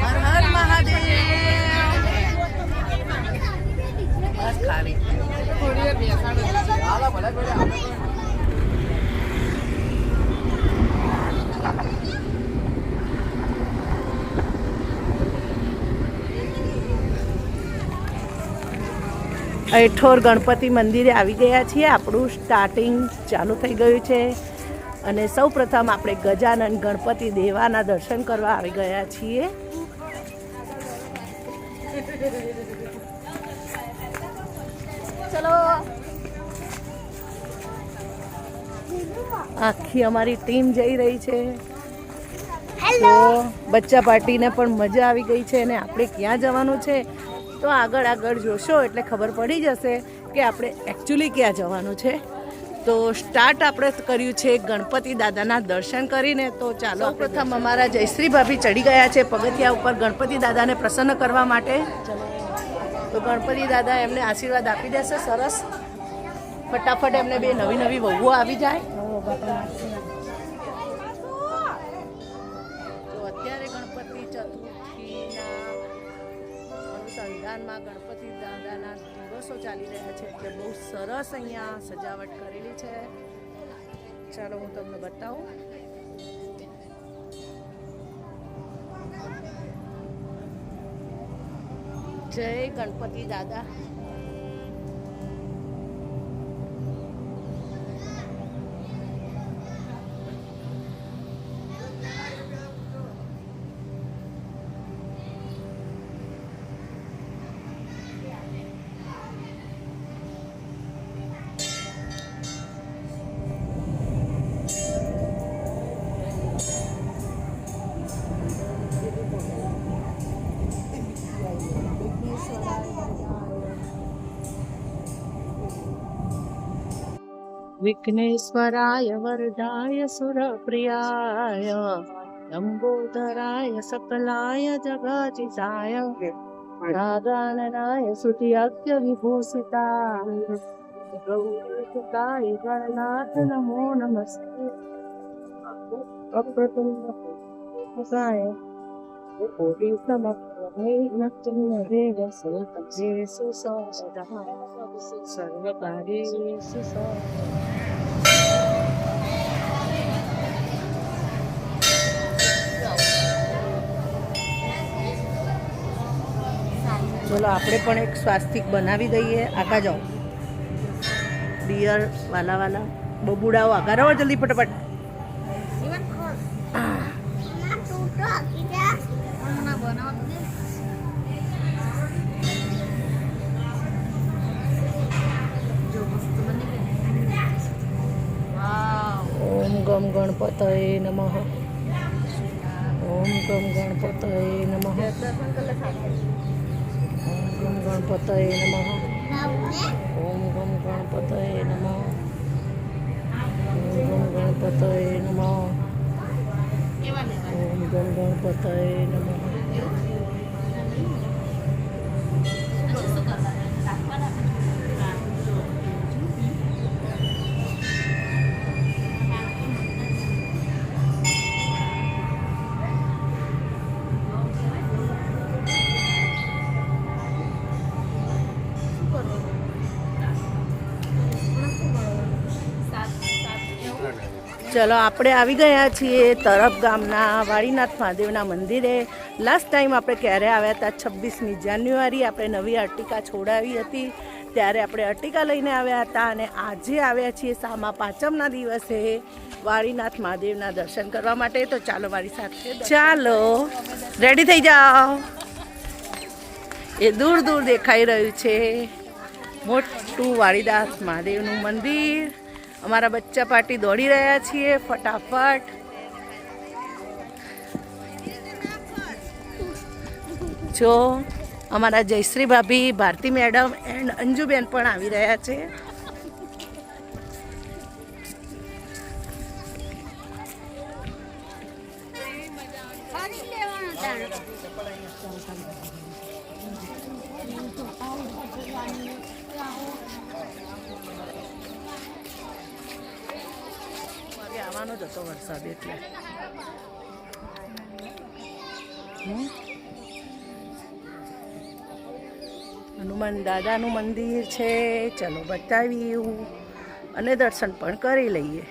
હર હર મહાદેવ બસ ખાલી અઠોર ગણપતિ મંદિરે આવી ગયા છીએ. આપણું સ્ટાર્ટિંગ ચાલુ થઈ ગયું છે. અને સૌ પ્રથમ આપણે ગજાનન ગણપતિ દેવાના દર્શન કરવા આવી ગયા છીએ. ચલો. આખી અમારી ટીમ જઈ રહી છે. તો બચ્ચા પાર્ટીને પણ મજા આવી ગઈ છે અને આપણે ક્યાં જવાનું છે? તો આગળ આગળ જોશો એટલે ખબર પડી જશે કે આપણે એકચ્યુઅલી ક્યાં જવાનું છે. તો સ્ટાર્ટ આપણે કર્યું છે ગણપતિ દાદાના દર્શન કરીને તો ચાલો પ્રથમ અમારા જયશ્રી ભાભી ચડી ગયા છે પગથિયા ઉપર ગણપતિ દાદાને પ્રસન્ન કરવા માટે. તો ગણપતિ દાદા એમને આશીર્વાદ આપી દેશે સરસ. ફટાફટ એમને બે નવી નવી વહુઓ આવી જાય. અનુસંધાનમાં ગણપતિ દાદાના દિવસો ચાલી રહ્યા છે એટલે બહુ સરસ અહીંયા સજાવટ કરેલી છે. ચાલો હું તમને બતાવું. જય ગણપતિ દાદા. વિઘ્નેશ્વરાય વરદાય સુરપ્રિયાય લંબોદરાય સકલાય જગતિસાય નારાયણાય સુતિયજ્ઞ વિભૂષિતાય ગૌરીસુતાય ગણનાથ નમો નમસ્તે અપ્રતુંડ મુખાય કોટી સમપ્રભૈ સર્વકાર્યેષુ સદા સર્વકાર્યેષુ સદા ચલો, આપણે પણ એક સ્વાસ્તિક બનાવી દઈએ. આગા જાઓ. ડિયર વાલા વાલા, બબુડાઓ, આગા રહો જલ્દી ફટાફટ. ઓમ ગમ ગણપતય નમઃ. ઓમ ગમ ગણપતય ગમ ગણપતય નમઃ ઓમ ગમ ગણપતય નમઃ ઓમ ગમ ગણપતય નમઃ ઓમ ગમ ગણપતય નમઃ ચલો, આપણે આવી ગયા છીએ તરફ ગામના વાળીનાથ મહાદેવના મંદિરે. લાસ્ટ ટાઈમ આપણે ક્યારે આવ્યા હતા? છવ્વીસમી જાન્યુઆરી આપણે નવી અર્ટિકા છોડાવી હતી. ત્યારે આપણે અર્ટિકા લઈને આવ્યા હતા અને આજે આવ્યા છીએ સામા પાંચમના દિવસે વાળીનાથ મહાદેવના દર્શન કરવા માટે. તો ચાલો, મારી સાથે ચાલો રેડી થઈ જાઓ. એ દૂર દૂર દેખાઈ રહ્યું છે મોટું વાડીદાસ મહાદેવનું મંદિર. અમારા બચ્ચા પાર્ટી દોડી રહ્યા છીએ, ફટાફટ. જો, અમારા જયશ્રી ભાભી, ભારતી મેડમ, એન્ડ અંજુબેન પણ આવી રહ્યા છે. આવવાનો જ હતો વરસાદ એટલે. હનુમાન દાદાનું મંદિર છે, ચલો બતાવ્યું. અને દર્શન પણ કરી લઈએ.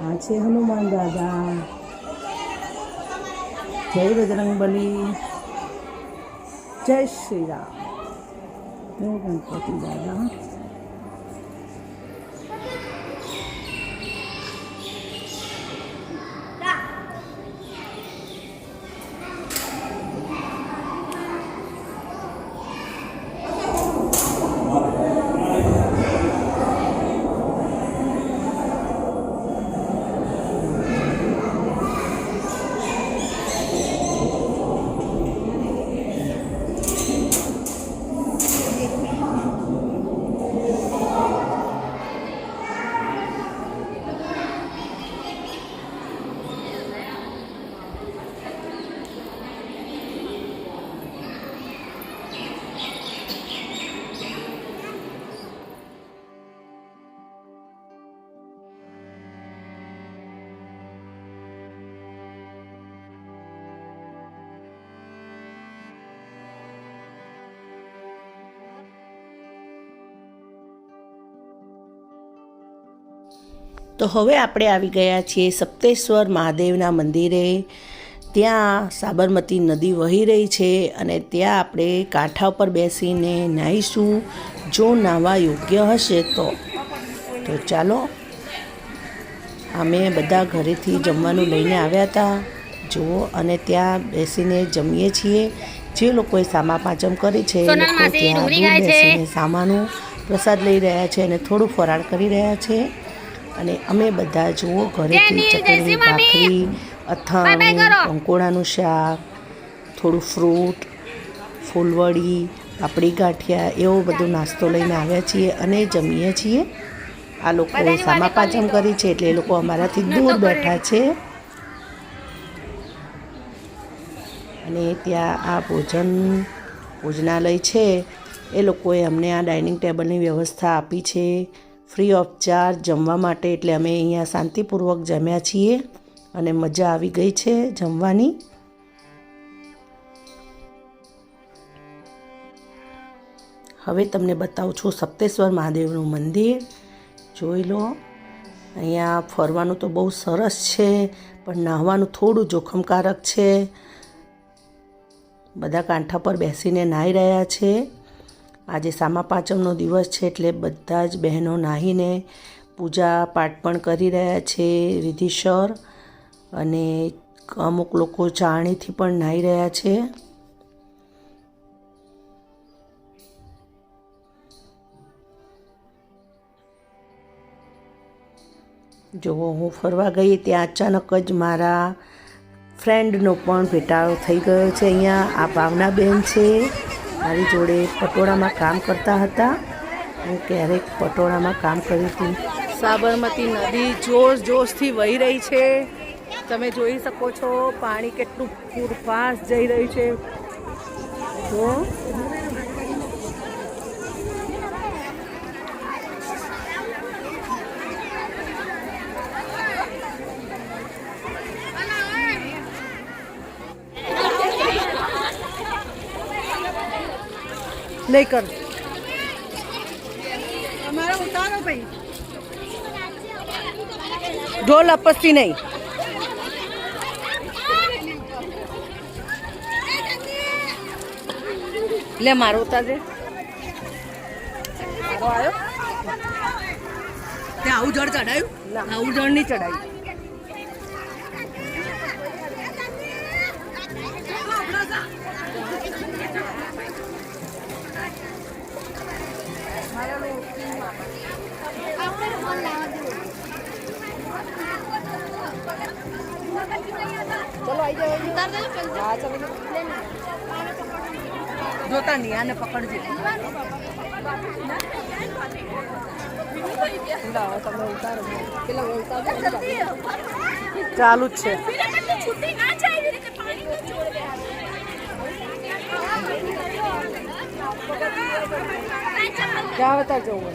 આ છે હનુમાન દાદા. જય બજરંગબલી. જય શ્રી રામ. ગણપતિ દાદા. તો હવે આપણે આવી ગયા છીએ સપ્તેશ્વર મહાદેવના મંદિરે. ત્યાં સાબરમતી નદી વહી રહી છે અને ત્યાં આપણે કાંઠા પર બેસીને નાહીશું. જો નાહવા યોગ્ય હશે તો. તો ચાલો અમે બધા ઘરેથી જમવાનું લઈને આવ્યા હતા. જુઓ અને ત્યાં બેસીને જમીએ છીએ. જે લોકોએ સામા પાંચમ કરી છે એ લોકો ત્યાં દૂર બેસીને સામાનું પ્રસાદ લઈ રહ્યા છે અને થોડું ફરાળ કરી રહ્યા છે. અને અમે બધા જુઓ ઘરેથી ચટણી ભાખરી અથાણું કંકોડાનું શાક થોડું ફ્રૂટ ફૂલવડી પાપડી ગાંઠિયા એવો બધો નાસ્તો લઈને આવ્યા છીએ અને જમીએ છીએ. આ લોકો સામા પાચમ કરી છે એટલે એ લોકો અમારાથી દૂર બેઠા છે. અને ત્યાં આ ભોજન ભોજનાલય છે. એ લોકોએ અમને આ ડાઇનિંગ ટેબલની વ્યવસ્થા આપી છે. ફ્રી ઓફ ચાર્જ જમવા માટે. એટલે અમે અહીંયા શાંતિપૂર્વક જમ્યા છીએ અને મજા આવી ગઈ છે જમવાની. હવે તમને બતાવું છું સપ્તેશ્વર મહાદેવનું મંદિર. જોઈ લો. અહીંયા ફરવાનું તો બહુ સરસ છે, પણ નાહવાનું થોડું જોખમકારક છે. બધા કાંઠા પર બેસીને નાહી રહ્યા છે. આજે સામા પાંચમનો દિવસ છે એટલે બધા જ બહેનો નાહીને પૂજા પાઠ પણ કરી રહ્યા છે વિધિસર અને અમુક લોકો ચાણીથી પણ નાહી રહ્યા છે. જો હું ફરવા ગઈ ત્યાં અચાનક જ મારા ફ્રેન્ડનો પણ ભેટાળો થઈ ગયો છે અહીંયા. આ ભાવનાબેન છે. મારી જોડે પટોળામાં કામ કરતા હતા. હું ક્યારેક પટોળામાં કામ કરી હતી. સાબરમતી નદી જોશ જોશથી વહી રહી છે. તમે જોઈ શકો છો, પાણી કેટલું પૂરફાસ જઈ રહ્યું છે. જો નહીં કર. ઢોલ અપસ્તી નહીં. લે મારો ઉતારજે. મારો આવ્યો ત્યાં આવું જળ ચડાયું આવું જળ નહીં ચડાયું જોતા નહીં આને પકડજે. તમે ઉતારો ચાલુ જ છે. ક્યાં બતા જવું?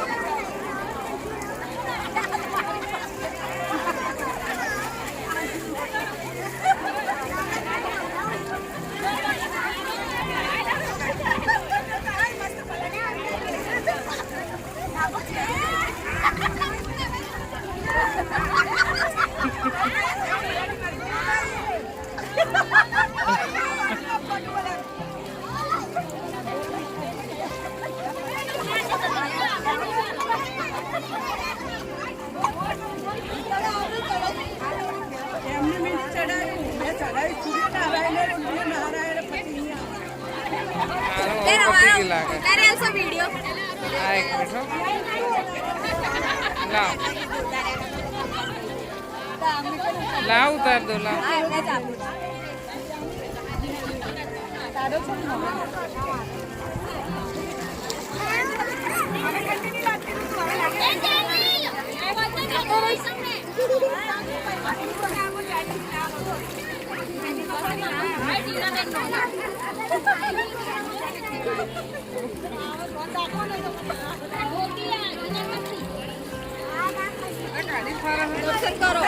દર્શન કરો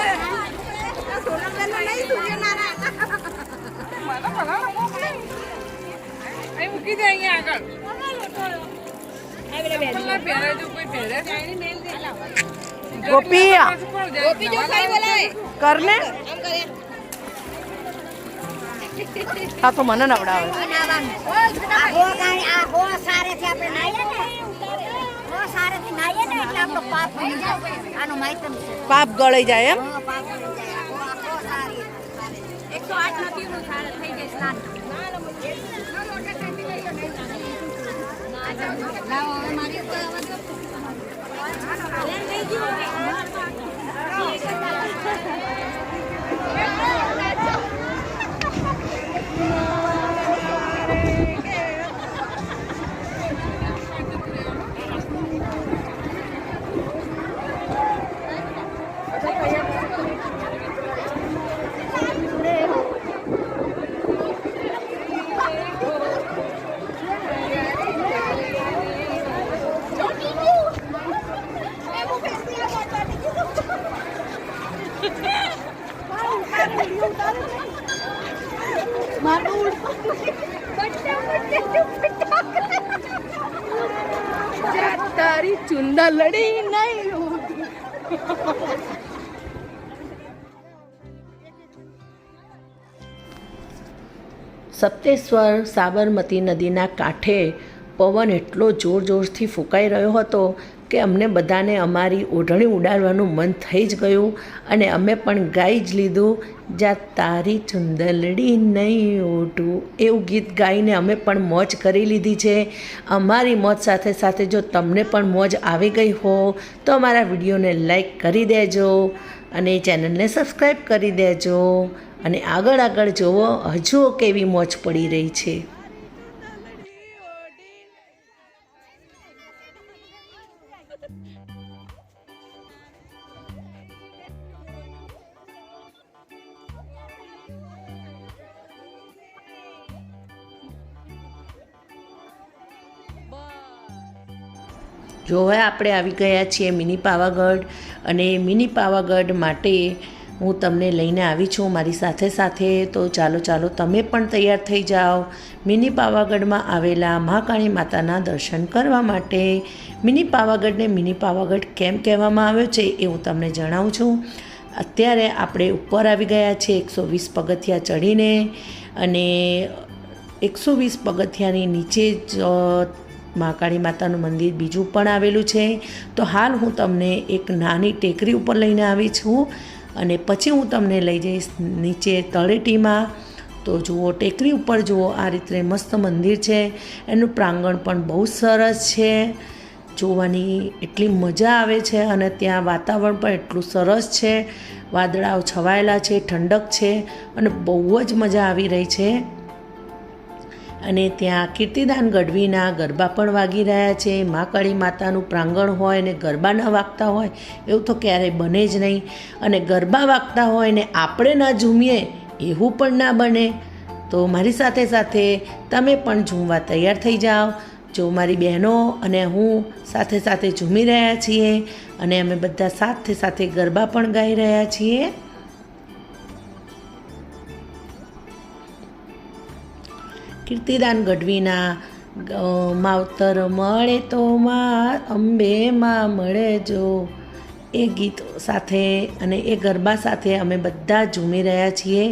અહીં મૂકી દે અહીંયા આગળ જો કોઈ ગોપી ગોપી જો ખાઈ બોલાવે કરને? આમ કરે હા તો મને નવડાવે. આ ગો ગાણી આ ગો સારેથી સપ્તેશ્વર સાબરમતી નદીના કાંઠે પવન એટલો જોર જોરથી ફૂંકાઈ રહ્યો હતો કે અમને બધાને અમારી ઓઢણી ઉડાડવાનું મન થઈ જ ગયું અને અમે પણ ગાઈ જ લીધું, જા તારી ચુંદલડી નહીં ઓઢું. એવું ગીત ગાઈને અમે પણ મોજ કરી લીધી છે. અમારી મોજ સાથે સાથે જો તમને પણ મોજ આવી ગઈ હો, તો અમારા વિડીયોને લાઈક કરી દેજો અને ચેનલને સબસ્ક્રાઈબ કરી દેજો. અને આગળ આગળ જોવો, હજુ કેવી મોજ પડી રહી છે. જો હવે આપણે આવી ગયા છીએ મિની પાવાગઢ અને મિની પાવાગઢ માટે હું તમને લઈને આવી છું મારી સાથે સાથે. તો ચાલો ચાલો, તમે પણ તૈયાર થઈ જાઓ. મિની પાવાગઢમાં આવેલા મહાકાળી માતાના દર્શન કરવા માટે. મિની પાવાગઢને મિની પાવાગઢ કેમ કહેવામાં આવ્યો છે એ હું તમને જણાવું છું. અત્યારે આપણે ઉપર આવી ગયા છીએ એકસો વીસ પગથિયા ચડીને અને એકસો વીસ પગથિયાની નીચે જ મહાકાળી માતાનું મંદિર બીજું પણ આવેલું છે. તો હાલ હું તમને એક નાની ટેકરી ઉપર લઈને આવી છું. અને પછી હું તમને લઈ જઈશ નીચે તળેટીમાં. તો જુઓ, ટેકરી ઉપર જુઓ, આ રીતે મસ્ત મંદિર છે. એનું પ્રાંગણ પણ બહુ સરસ છે. જોવાની એટલી મજા આવે છે અને ત્યાં વાતાવરણ પણ એટલું સરસ છે. વાદળાઓ છવાયેલા છે, ઠંડક છે અને બહુ જ મજા આવી રહી છે. અને ત્યાં કીર્તિદાન ગઢવીના ગરબા પણ વાગી રહ્યા છે. મા કાળી માતાનું પ્રાંગણ હોય અને ગરબા ન વાગતા હોય એવું તો ક્યારેય બને જ નહીં. અને ગરબા વાગતા હોય ને આપણે ન ઝૂમીએ એવું પણ ના બને. તો મારી સાથે સાથે તમે પણ ઝૂમવા તૈયાર થઈ જાઓ. જો મારી બહેનો અને હું સાથે સાથે ઝૂમી રહ્યા છીએ અને અમે બધા સાથે સાથે ગરબા પણ ગાઈ રહ્યા છીએ. કીર્તિદાન ગઢવીના માવતર મળે તો માં અંબે માં મળે જો. એ ગીત સાથે અને એ ગરબા સાથે અમે બધા ઝૂમી રહ્યા છીએ.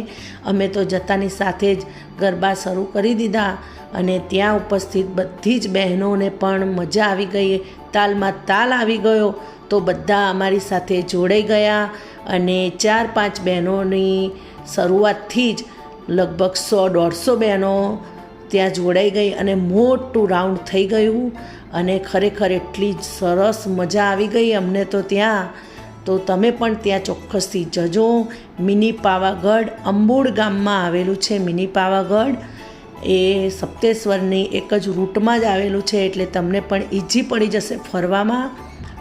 અમે તો જતાની સાથે જ ગરબા શરૂ કરી દીધા અને ત્યાં ઉપસ્થિત બધી જ બહેનોને પણ મજા આવી ગઈ. તાલમાં તાલ આવી ગયો તો બધા અમારી સાથે જોડાઈ ગયા અને ચાર પાંચ બહેનોની શરૂઆતથી જ લગભગ સો દોઢસો બહેનો ત્યાં જોડાઈ ગઈ અને મોટું રાઉન્ડ થઈ ગયું અને ખરેખર એટલી જ સરસ મજા આવી ગઈ અમને તો ત્યાં. તો તમે પણ ત્યાં ચોક્કસથી જજો. મિની પાવાગઢ અંબુડ ગામમાં આવેલું છે. મિની પાવાગઢ એ સપ્તેશ્વરની એક જ રૂટમાં જ આવેલું છે એટલે તમને પણ ઇઝી પડી જશે ફરવામાં.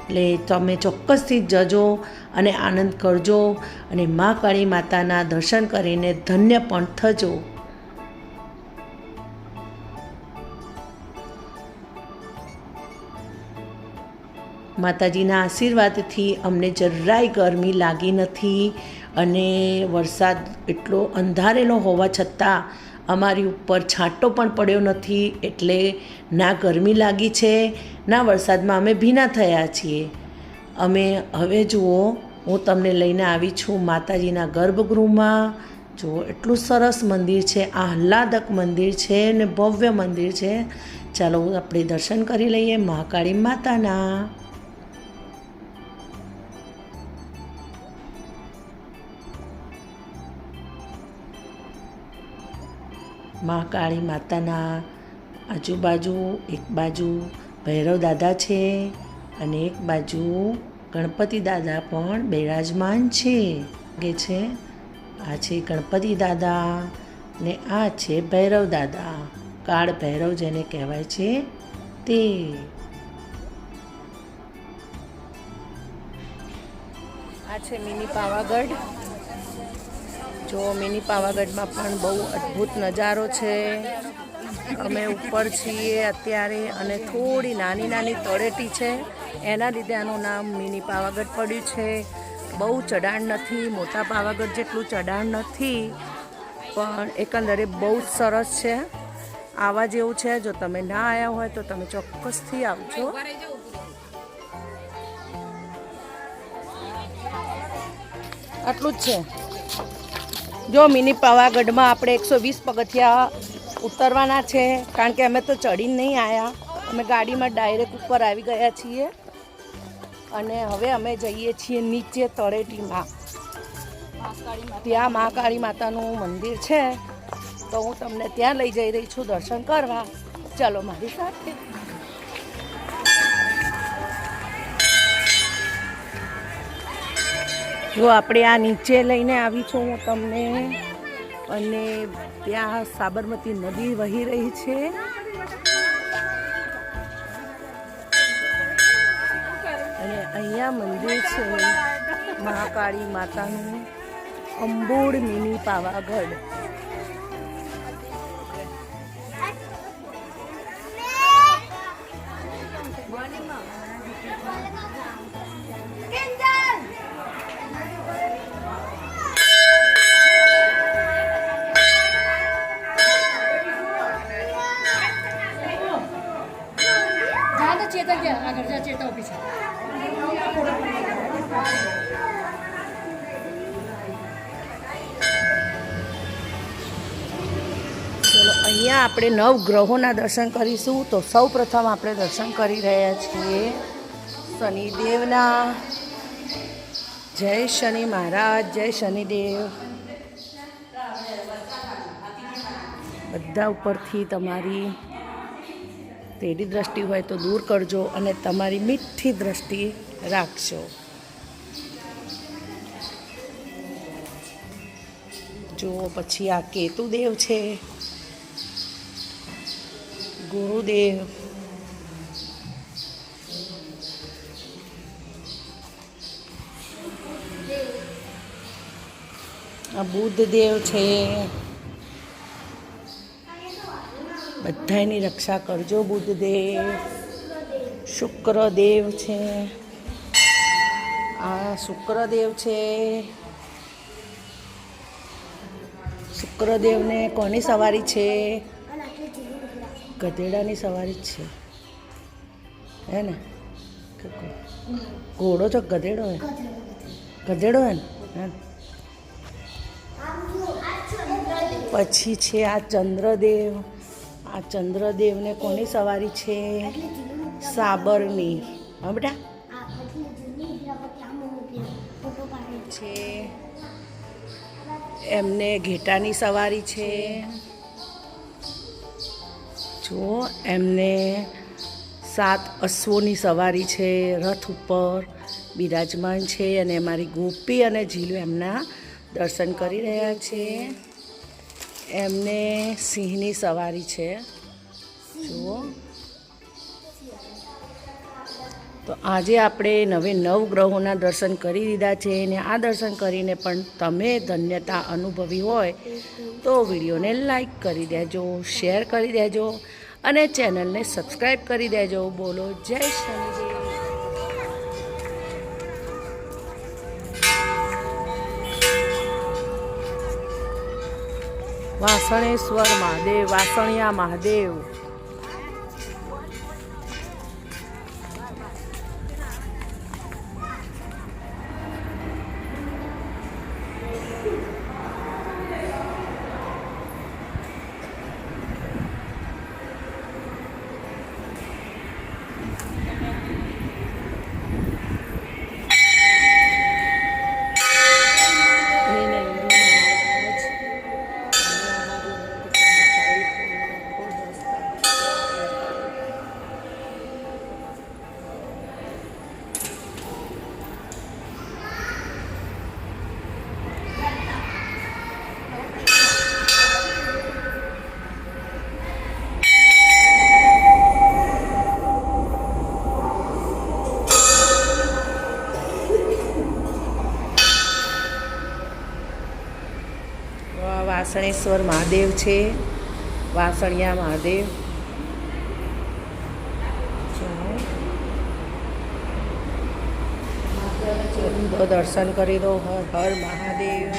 એટલે તમે ચોક્કસથી જજો અને આનંદ કરજો અને મા કાળી માતાના દર્શન કરીને ધન્ય પણ થજો. માતાજીના આશીર્વાદથી અમને જરાય ગરમી લાગી નથી અને વરસાદ એટલો અંધારેલો હોવા છતાં અમારી ઉપર છાંટો પણ પડ્યો નથી એટલે ના ગરમી લાગી છે, ના વરસાદમાં અમે ભીના થયા છીએ. અમે હવે જુઓ, હું તમને લઈને આવી છું માતાજીના ગર્ભગૃહમાં. જુઓ, એટલું સરસ મંદિર છે, આહલાદક મંદિર છે ને ભવ્ય મંદિર છે. ચાલો આપણે દર્શન કરી લઈએ મહાકાળી માતાના. મા કાળી માતાના આજુબાજુ એક બાજુ ભૈરવ દાદા છે અને એક બાજુ ગણપતિ દાદા પણ બિરાજમાન છે, કે છે? આ છે ગણપતિ દાદા ને આ છે ભૈરવ દાદા. કાળ ભૈરવ જેને કહેવાય છે તે. આ છે મિની પાવાગઢ. જો મિની પાવાગઢમાં પણ બહુ અદ્ભુત નજારો છે. અમે ઉપર છીએ અત્યારે અને થોડી નાની નાની તળેટી છે. એના લીધે આનું નામ મિની પાવાગઢ પડ્યું છે. બહુ ચઢાણ નથી, મોટા પાવાગઢ જેટલું ચઢાણ નથી, પણ એકંદરે બહુ જ સરસ છે. આવા જેવું છે, જો તમે ના આવ્યા હોય તો તમે ચોક્કસથી આવજો. આટલું જ છે. જો મિની પાવાગઢમાં આપણે એકસો વીસ પગથિયા ઉતરવાના છે, કારણ કે અમે તો ચડીને નહીં આવ્યા અમે ગાડીમાં ડાયરેક્ટ ઉપર આવી ગયા છીએ અને હવે અમે જઈએ છીએ નીચે તળેટીમાં. ત્યાં મહાકાળી માતાનું મંદિર છે. તો હું તમને ત્યાં લઈ જઈ રહી છું દર્શન કરવા. ચાલો મારી સાથે. જો આપણે આ નીચે લઈને આવી છું હું તમને. અને ત્યાં સાબરમતી નદી વહી રહી છે. અને અહીંયા મંદિર છે મહાકાળી માતાનું. અંબોડ મિની પાવાગઢ. અહીંયા આપણે નવ ગ્રહોના દર્શન કરીશું, તો સૌ પ્રથમ આપણે દર્શન કરી રહ્યા છીએ શનિદેવના. જય શનિ મહારાજ, જય શનિદેવ. બધા ઉપરથી તમારી તેડી દ્રષ્ટિ હોય તો દૂર કરજો અને તમારી મીઠી દ્રષ્ટિ રાખજો. જુઓ પછી આ કેતુદેવ છે. ગુરુદેવ. આ બુદ્ધદેવ છે. બધાની રક્ષા કરજો બુદ્ધદેવ. શુક્રદેવ છે. આ શુક્રદેવ છે. શુક્રદેવને કોની સવારી છે? ગધેડાની સવારી જ છે. હે ને? ઘોડો તો ગધેડો હે? ગધેડો હે ને? પછી છે આ ચંદ્રદેવ. આ ચંદ્રદેવને કોની સવારી છે? સાબરની હા બેટા? છે. એમને ઘેટાની સવારી છે. જો એમને સાત અશ્વોની સવારી છે, રથ ઉપર બિરાજમાન છે અને અમારી ગોપી અને જીલુ એમના દર્શન કરી રહ્યા છે. એમને સિંહની સવારી છે. જુઓ. તો આજે આપણે નવે નવ ગ્રહોના દર્શન કરી દીધા છે અને આ દર્શન કરીને પણ તમે ધન્યતા અનુભવી હોય તો વિડીયોને લાઈક કરી દેજો, શેર કરી દેજો અને ચેનલને સબસ્ક્રાઈબ કરી દેજો. બોલો જય શનિદેવ. વાસણેશ્વર મહાદેવ વાસણિયા મહાદેવ. વાસણેશ્વર મહાદેવ છે. વાસણિયા મહાદેવ. દર્શન કરી દો હર હર મહાદેવ.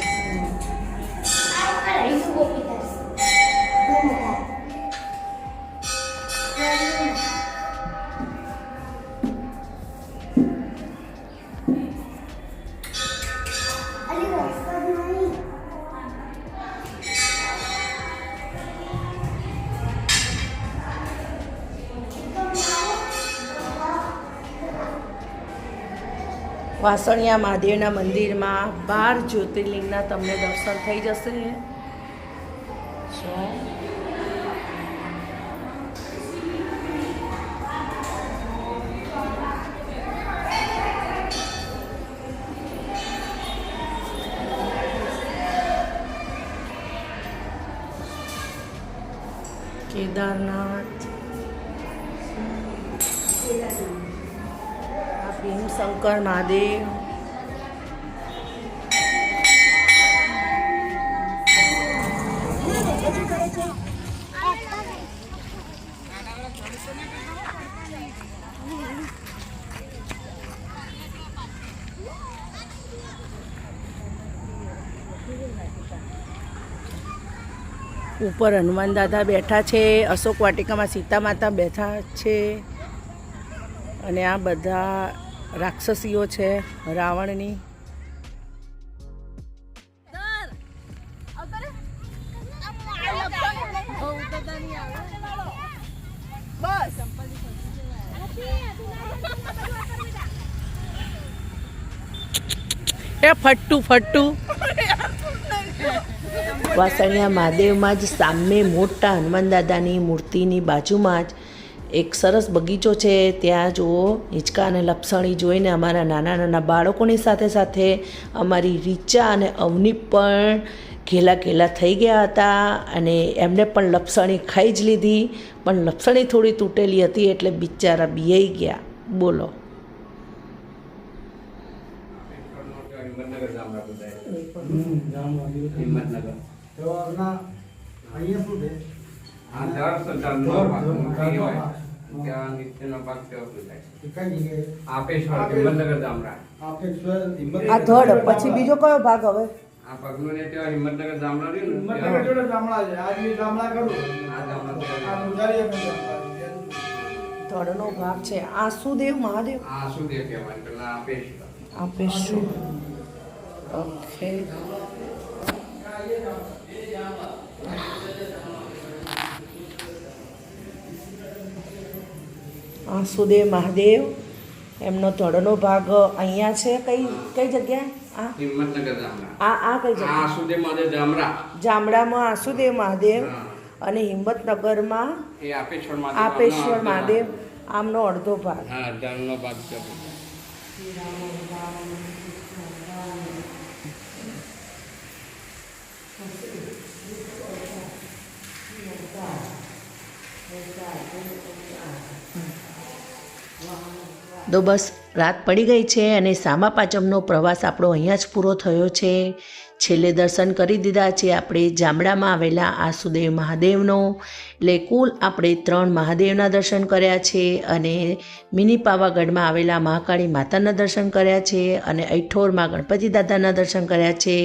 વાસણિયા મહાદેવના મંદિરમાં બાર જ્યોતિર્લિંગના તમને દર્શન થઈ જશે. ભીમશંકર મહાદેવ. ઉપર હનુમાન દાદા બેઠા છે, અશોક વાટિકામાં સીતા માતા બેઠા છે. અને આ બધા રાક્ષસીઓ છે, રાવણની. એ ફટ્ટુ ફટ્ટુ. વાસણિયા મહાદેવમાં જ સામે મોટા હનુમાન દાદાની મૂર્તિની બાજુમાં જ એક સરસ બગીચો છે ત્યાં જુઓ હિંચકા અને લપસણી જોઈને અમારા નાના નાના બાળકોની સાથે સાથે અમારી રીચા અને અવની પણ ઘેલા ઘેલા થઈ ગયા હતા અને એમને પણ લપસણી ખાઈ જ લીધી પણ લપસણી થોડી તૂટેલી હતી એટલે બિચારા બિયાઈ ગયા. બોલો. અહીંયા શું છે? ત્યાં નિત્યનો ભાગ છે. આપેશ્વર હિંમતનગર ગામડા આપેશ્વર હિંમત આ ધડ પછી બીજો કયો ભાગ હવે આ પગનું ને ત્યાં હિંમતનગર ગામડા રહ્યું હિંમતનગર જોડે ગામડા છે આ જે ગામડા ખરું આ તો આ મુજારી. ધડનો ભાગ છે. આસુદેવ મહાદેવ? આ શું દે કહેવાય પેલા આપેશ્વર આપે શું ઓકે. આસુદેવ મહાદેવ એમનો ધડનો ભાગ અહીંયા છે. કઈ કઈ જગ્યા આ? હિંમતનગર આ આ કઈ જગ્યા સુધી મહાદેવ જામરા જામડામાં આસુદેવ મહાદેવ અને હિંમતનગરમાં એ આપેશ્વર મહાદેવ આપેશ્વર મહાદેવ આમનો અડધો ભાગ. હા ભાગ છે. તો બસ રાત પડી ગઈ છે અને સામા પાંચમનો પ્રવાસ આપણો અહીંયા જ પૂરો થયો છે. છેલ્લે દર્શન કરી દીધા છે આપણે જામડામાં આવેલા આસુદેવ મહાદેવનો. એટલે કુલ આપણે ત્રણ મહાદેવના દર્શન કર્યા છે અને મિની પાવાગઢમાં આવેલા મહાકાળી માતાના દર્શન કર્યા છે અને ઐઠોરમાં ગણપતિ દાદાના દર્શન કર્યા છે.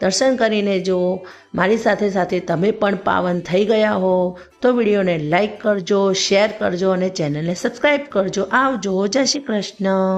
દર્શન કરીને જો મારી સાથે સાથે તમે પણ પાવન થઈ ગયા હો, તો વિડીયોને લાઈક કરજો શેર કરજો અને ચેનલને સબસ્ક્રાઈબ કરજો. આવજો. જય શ્રી કૃષ્ણ.